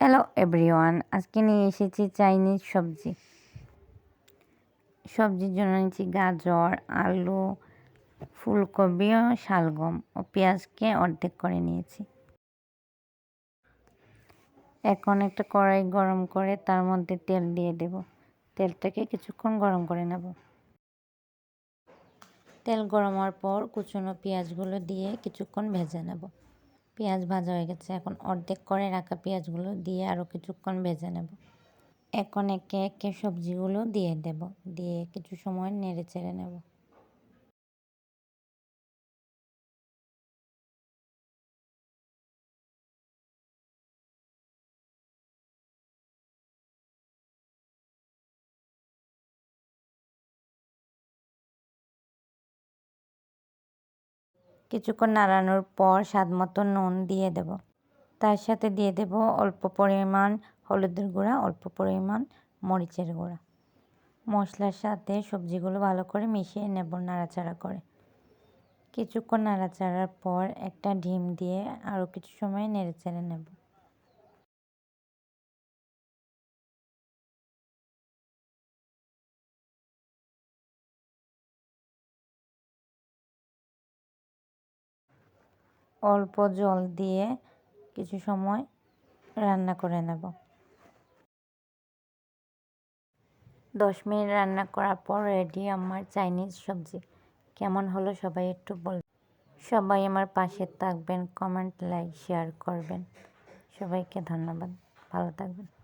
Hello everyone আজকে নিয়ে এসেছি চাইনিজ সবজি। সবজির জন্য নিয়েছি গাজর, আলু, ফুলকপি ও শালগম ও পেঁয়াজকে অর্ধেক করে নিয়েছি। এখন একটা কড়াই গরম করে তার মধ্যে তেল দিয়ে দেব। তেলটাকে কিছুক্ষণ গরম করে নেব। তেল গরম হওয়ার পর কুচনো পেঁয়াজগুলো দিয়ে কিছুক্ষণ ভেজে নেব। পেঁয়াজ ভাজা হয়ে গেছে। এখন অর্ধেক করে রাখা পেঁয়াজগুলো দিয়ে আরও কিছুক্ষণ ভেজে নেব। এখন একে একে সবজিগুলো দিয়ে দেব। দিয়ে কিছু সময় নেড়ে চেড়ে নেব। কিছুক্ষণ নাড়ানোর পর স্বাদ মতো নুন দিয়ে দেব। তার সাথে দিয়ে দেব অল্প পরিমাণ হলুদের গুঁড়া, অল্প পরিমাণ মরিচের গুঁড়া। মশলার সাথে সবজিগুলো ভালো করে মিশিয়ে নেব নাড়াচাড়া করে। কিছুক্ষণ নাড়াচাড়ার পর একটা ডিম দিয়ে আরও কিছু সময় নেড়ে চেড়ে নেব। অল্প জল দিয়ে কিছু সময় রান্না করে নেব। দশ মিনিট রান্না করার পর রেডি আমার চাইনিজ সবজি। কেমন হলো সবাই একটু বল। সবাই আমার পাশে থাকবেন, কমেন্ট, লাইক, শেয়ার করবেন। সবাইকে ধন্যবাদ। ভালো থাকবেন।